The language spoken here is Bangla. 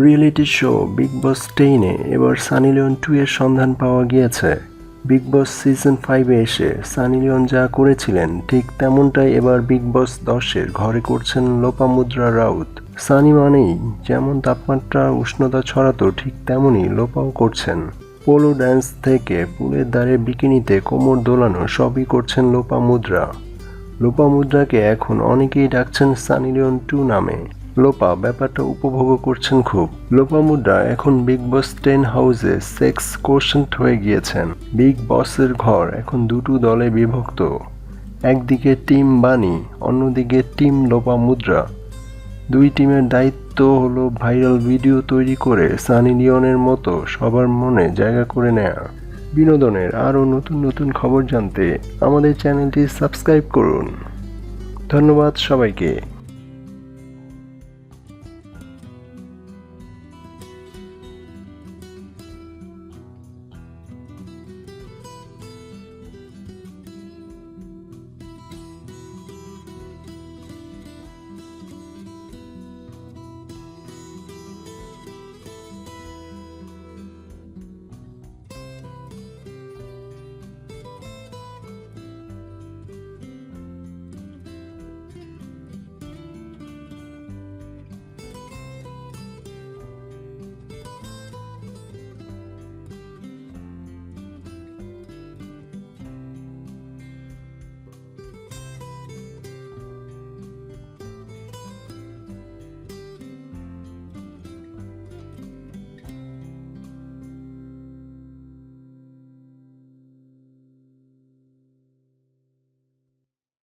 রিয়েলিটি শো বিগ বস টেইনে এবার সানি লিওন টু এর সন্ধান পাওয়া গিয়েছে। বিগ বস সিজন ফাইভে এসে সানি লিওন যা করেছিলেন, ঠিক তেমনটাই এবার বিগ বস দশের ঘরে করছেন লোপামুদ্রা রাউত। সানি মানেই যেমন তাপমাত্রা, উষ্ণতা ছড়াতো, ঠিক তেমনই লোপাও করছেন। পোলো ড্যান্স থেকে পুলের দ্বারে বিকিনিতে কোমর দোলানো সবই করছেন লোপামুদ্রা। লোপামুদ্রাকে এখন অনেকেই ডাকছেন সানি লিওন টু নামে। লোপা, ব্যাপারটা উপভোগ করছেন খুব। লোপামুদ্রা এখন বিগ বস টেন হাউসে সেক্স কোশেন্ট হয়ে গিয়েছেন। বিগ বসের ঘর এখন দুটো দলে বিভক্ত। একদিকে টিম বানি, অন্যদিকে টিম লোপামুদ্রা দুই টিমের দায়িত্ব হলো ভাইরাল ভিডিও তৈরি করে সানি লিওনের মতো সবার মনে জায়গা করে নেয়া। বিনোদনের আরও নতুন নতুন খবর জানতে আমাদের চ্যানেলটি সাবস্ক্রাইব করুন। ধন্যবাদ সবাইকে।